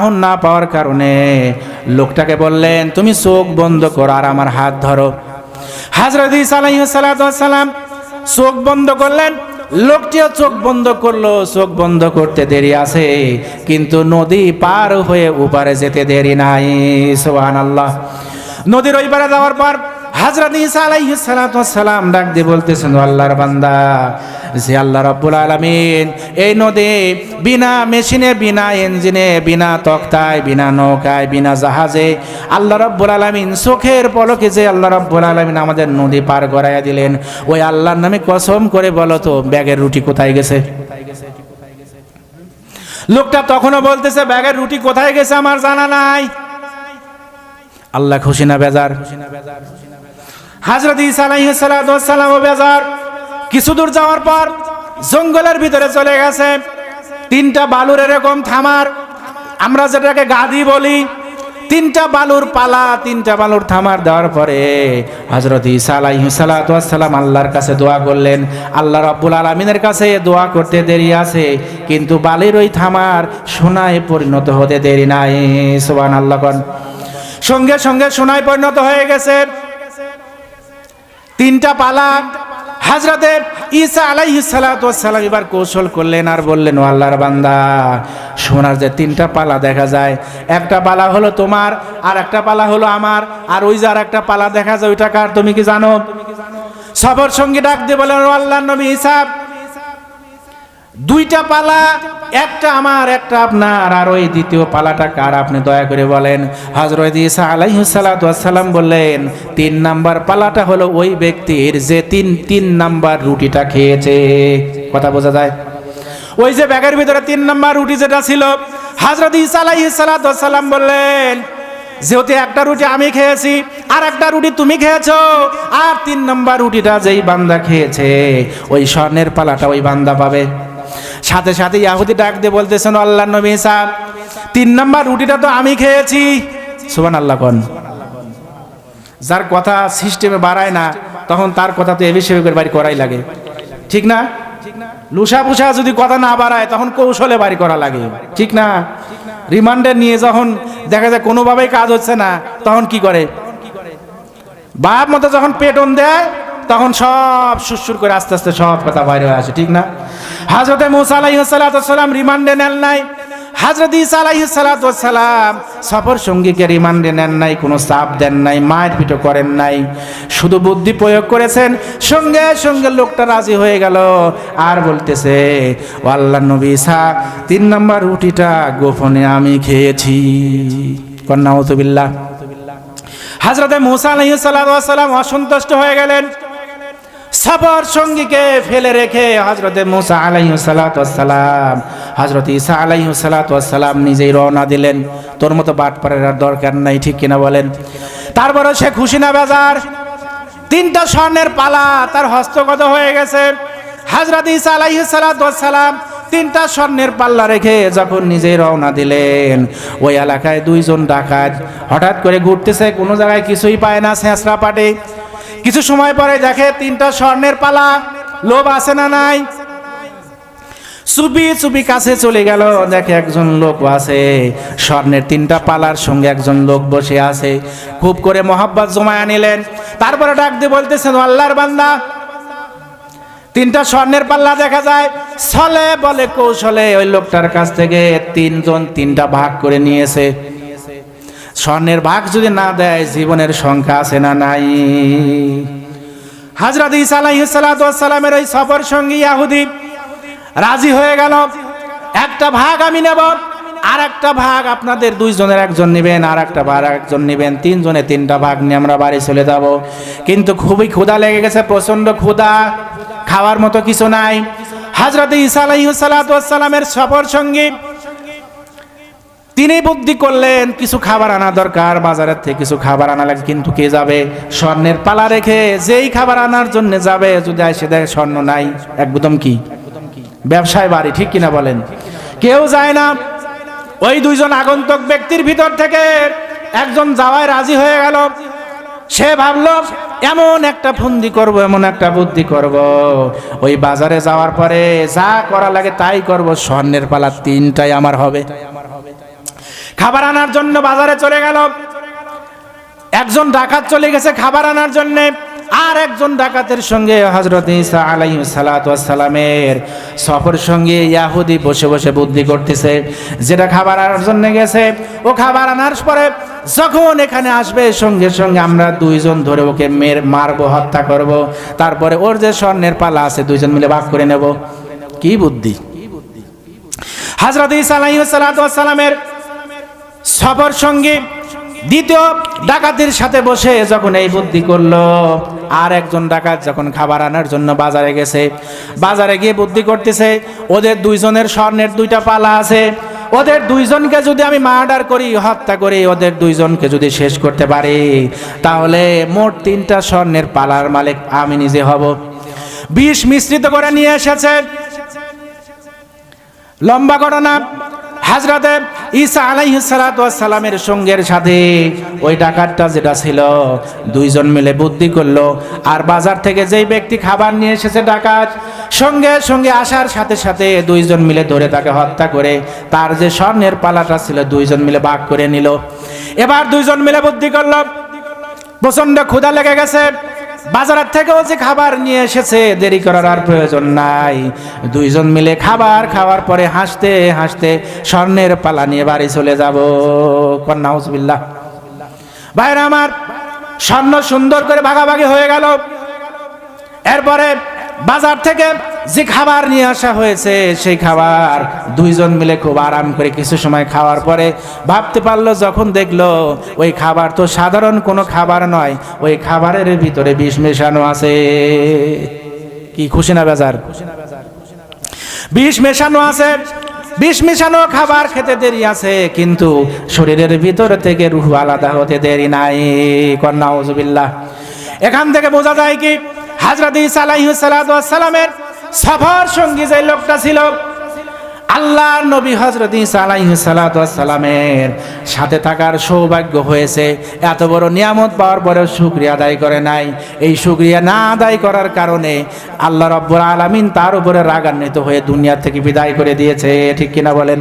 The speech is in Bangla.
না পাওয়ার কারণে লোকটাকে বললেন, তুমি চোখ বন্ধ করো আর আমার হাত ধরো। হাজরত সালাম চোখ বন্ধ করলেন। লোকটিও চোখ বন্ধ করল, চোখ বন্ধ করতে দেরি আছে, কিন্তু নদী পার হয়ে উপারে যেতে দেরি নাই সোহান আল্লাহ নদীর ওই পারে যাওয়ার পর হাজরত ঈসা আলাইহিস সালাতু সালাম ডাক দিয়ে বলতেছেন, "ও আল্লাহর বান্দা, যে আল্লাহ রাব্বুল আলামিন, এই নদী বিনা মেশিনে, বিনা ইঞ্জিনে, বিনা তক্তায়, বিনা নৌকায়, বিনা জাহাজে, আল্লাহ রাব্বুল আলামিন চোখের পলকে যে আল্লাহ রাব্বুল আলামিন আমাদের নদী পার করাইয়া দিলেন, ওই আল্লাহর নামে কসম করে বলো তো, ব্যাগের রুটি কোথায় গেছে? লোকটা তখনও বলতেছে, ব্যাগের রুটি কোথায় গেছে আমার জানা নাই। আল্লাহ খুশি না বেজার? হাজরত ঈসা আলাইহিস সালাতু ওয়াস সালাম ও বেজার কিছু দূর যাওয়ার পর জঙ্গলের ভিতরে চলে গেছে। তিনটা বালুর এরকম থামার। আমরা যেটাকে গাদি বলি, তিনটা বালুর পালা, তিনটা বালুর থামার দেওয়ার পরে হজরত ঈসা আলাইহিস সালাতু ওয়াস সালাম আল্লাহর কাছে দোয়া করলেন। আল্লাহ রাব্বুল আলামিনের কাছে দোয়া করতে দেরি আছে, কিন্তু বালির ওই থামার সোনায় পরিণত হতে দেরি নাই। সুবহানাল্লাহ কোন। সঙ্গে সঙ্গে সোনায় পরিণত হয়ে গেছে। তিনটা পালা হাজরাতে ঈসা ওয়াস সালাম এবার কৌশল করলেন আর বললেন আল্লাহর বান্দা, সোনার যে তিনটা পালা দেখা যায়, একটা পালা হলো তোমার আর একটা পালা হলো আমার, আর ওই যে আর একটা পালা দেখা যায়, ওইটা কার, তুমি কি জানো? সবর সঙ্গে ডাক দিয়ে বলেন ও আল্লাহর নবী ঈসা, দুইটা পালা একটা আমার, একটা আপনার। আর ওই দ্বিতীয় পালাটা কার? আপনি দয়া করে বলেন। হজরত ইসা আলাইসালাম বললেন, তিন নাম্বার পালাটা হলো ওই ব্যক্তির যে তিন তিন নাম্বার রুটিটা খেয়েছে। কথা বোঝা যায়? ওই যে ব্যাগের ভিতরে তিন নাম্বার রুটি যেটা ছিল হজরত ইসা আলাইসালাম বললেন, যেহেতু একটা রুটি আমি খেয়েছি, আর একটা রুটি তুমি খেয়েছো, আর তিন নাম্বার রুটিটা যেই বান্দা খেয়েছে, ওই স্বর্ণের পালাটা ওই বান্দা পাবে। সাথে সাথে ইয়াহুদি ডাক দিয়ে বলতেছেন আল্লাহ নবী সাহ তিন নাম্বার রুটিটা তো আমি খেয়েছি। সুবান আল্লাহ কন। যার কথা সিস্টেমে বাড়ায় না, তখন তার কথা তো এবি সেবকের বাড়ি করাই লাগে। ঠিক না? লুসা পুষা যদি কথা না বাড়ায়, তখন কৌশলে বাড়ি করা লাগে। ঠিক না? রিমান্ডে নিয়ে যখন দেখা যায় কোনোভাবেই কাজ হচ্ছে না, তখন কি করে? বাপ মতো যখন পেটন দেয়, তখন সব সুরসুর করে আস্তে আস্তে সব কথা বাইরে হয়ে আসে। ঠিক না? হাজরতে মুসা আলাইসালাম রিমান্ডে নেন নাই। হাজরত ইসা আলাইসালাম সফর সঙ্গীকে রিমান্ডে নেন নাই, কোনো চাপ দেন নাই, মায়ের পিঠো করেন নাই। শুধু বুদ্ধি প্রয়োগ করেছেন, সঙ্গে সঙ্গে লোকটা রাজি হয়ে গেল। আর বলতেছে, ও আল্লাহ নবী ইসা তিন নম্বর রুটিটা গোপনে আমি খেয়েছি। কন্যামতবিল্লা হাজরতে মুসা আলাইসালাম অসন্তুষ্ট হয়ে গেলেন। সবর সঙ্গীকে ফেলে রেখে হজরতে মুসা আলাইসালাম হজরত ইসা আলাইসালাম নিজেই রওনা দিলেন। তোর মতো বাট আর দরকার নাই, ঠিক কিনা বলেন? তারপরে সে খুশি না বাজার। তিনটা স্বর্ণের পালা তার হস্তগত হয়ে গেছে। হজরত ইসা আলাইসালাম তিনটা স্বর্ণের পাল্লা রেখে যখন নিজেই রওনা দিলেন, ওই এলাকায় দুইজন ডাকাত হঠাৎ করে ঘুরতেছে, কোনো জায়গায় কিছুই পায় না ছেঁচড়া পাটে কিছু সময় পরে দেখে তিনটা স্বর্ণের পালা। লোভ আছে না নাই? চুপি চুপি কাছে চলে গেল। দেখে একজন লোক আছে। স্বর্ণের তিনটা পালার সঙ্গে একজন লোক বসে আছে। খুব করে মোহাব্বত জমায়া নিলেন। তারপরে ডাক দিয়ে বলতেছেন, আল্লাহর বান্দা, তিনটা স্বর্ণের পাল্লা দেখা যায়। ছলে বলে কৌশলে ওই লোকটার কাছ থেকে তিনজন তিনটা ভাগ করে নিয়েছে। স্বর্ণের ভাগ যদি না দেয়, জীবনের সংখ্যা আছে না নাই। হাজরত ইসা আলাইসালামের ওই সফর সঙ্গী ইয়াহুদি রাজি হয়ে গেল। একটা ভাগ আমি নেব আর একটা ভাগ আপনাদের দুইজনের একজন নেবেন আর একটা ভাগ একজন নেবেন, তিনজনে তিনটা ভাগ নিয়ে আমরা বাড়ি চলে যাব। কিন্তু খুবই ক্ষুধা লেগে গেছে প্রচণ্ড ক্ষুধা, খাওয়ার মতো কিছু নাই। হাজরত ইসা আলাইসালামের সফর সঙ্গী তিনি বুদ্ধি করলেন, কিছু খাবার আনা দরকার, বাজারের থেকে কিছু খাবার আনা লাগে কিন্তু কে যাবে? স্বর্ণের পালা রেখে যেই খাবার আনার জন্য যাবে, যদি এসে দেখে স্বর্ণ নাই একদম কি? ব্যবসায় বাড়ি, ঠিক কিনা বলেন? কেউ যায় না। ওই দুইজন আগন্তক ব্যক্তির ভিতর থেকে একজন যাওয়ায় রাজি হয়ে গেল। সে ভাবলো, এমন একটা ফন্দি করব, এমন একটা বুদ্ধি করব। ওই বাজারে যাওয়ার পরে যা করা লাগে তাই করব, স্বর্ণের পালা তিনটাই আমার হবে। খাবার আনার জন্য বাজারে চলে গেল। একজন ডাকাত চলে গেছে খাবার আনার জন্য। আর একজন ডাকাতের সঙ্গে হজরত ইসা আলাইহি সালামের সফর সঙ্গে ইয়াহুদি বসে বসে বুদ্ধি করতেছে, যেটা খাবার আনার জন্য গেছে। ও খাবার আনার পরে যখন এখানে আসবে, সঙ্গে সঙ্গে আমরা দুইজন ধরে ওকে মের, মারবো, হত্যা করব। তারপরে ওর যে স্বর্ণের পালা আছে, দুইজন মিলে ভাগ করে নেব। কি বুদ্ধি? হজরত ইসা আলাইহি সালামের সফর সঙ্গে, দ্বিতীয় ডাকাতির সাথে বসে যখন এই বুদ্ধি করল, আর একজন ডাকাত যখন খাবার আনার জন্য বাজারে গেছে, বাজারে গিয়ে বুদ্ধি করতেছে, ওদের দুইজনের স্বর্ণের দুইটা পালা আছে, ওদের দুইজনকে যদি আমি মার্ডার করি, হত্যা করি, ওদের দুইজনকে যদি শেষ করতে পারি, তাহলে মোট তিনটা স্বর্ণের পালার মালিক আমি নিজে হব। বিষ মিশ্রিত করে নিয়ে এসেছে। লম্বা ঘটনা হাজরাতে ঈসা আলাইহিসসালামের সঙ্গের সাথে ওই ডাকাতটা যেটা ছিল, দুইজন মিলে বুদ্ধি করল। আর বাজার থেকে যেই ব্যক্তি খাবার নিয়ে এসেছে ডাকাত, সঙ্গে সঙ্গে আসার সাথে সাথে দুইজন মিলে ধরে তাকে হত্যা করে, তার যে স্বর্ণের পালাটা ছিল, দুইজন মিলে ভাগ করে নিল। এবার দুইজন মিলে বুদ্ধি করল। প্রচণ্ড ক্ষুধা লেগে গেছে। বাজারের থেকেও যে খাবার নিয়ে এসেছে, দেরি করার আর প্রয়োজন নাই। দুইজন মিলে খাবার খাওয়ার পরে হাসতে হাসতে স্বর্ণের পালা নিয়ে বাড়ি চলে যাব। কন্যা হুজবিল্লাহ ভাইরা আমার, স্বর্ণ সুন্দর করে ভাগাভাগি হয়ে গেল। এরপরে বাজার থেকে যে খাবার নিয়ে আসা হয়েছে, সেই খাবার দুইজন মিলে খুব আরাম করে কিছু সময় খাওয়ার পরে ভাবতে পারল, যখন দেখল ওই খাবার তো সাধারণ কোনো খাবার নয়, ওই খাবারের ভিতরে বিষ মেশানো আছে। কি খুশি না বাজার? বিষ মেশানো আছে, বিষ মেশানো খাবার খেতে দেরি আছে, কিন্তু শরীরের ভিতর থেকে রুহ আলাদা হতে দেরি নাই। কন্যা ওজুবিল্লাহ এখান থেকে বোঝা যায় কি, হাজরত ইসা আলাইহিসসালামের সফর সঙ্গী যে লোকটা ছিল আল্লাহ নবী হজরত সালামের সাথে থাকার সৌভাগ্য হয়েছে। এত বড় নিয়ামত পাওয়ার পরেও শুক্রিয়া আদায় করে নাই। এই শুক্রিয়া না আদায় করার কারণে আল্লাহ রব্বুর আলমিন তার উপরে রাগান্বিত হয়ে দুনিয়া থেকে বিদায় করে দিয়েছে। ঠিক কিনা বলেন?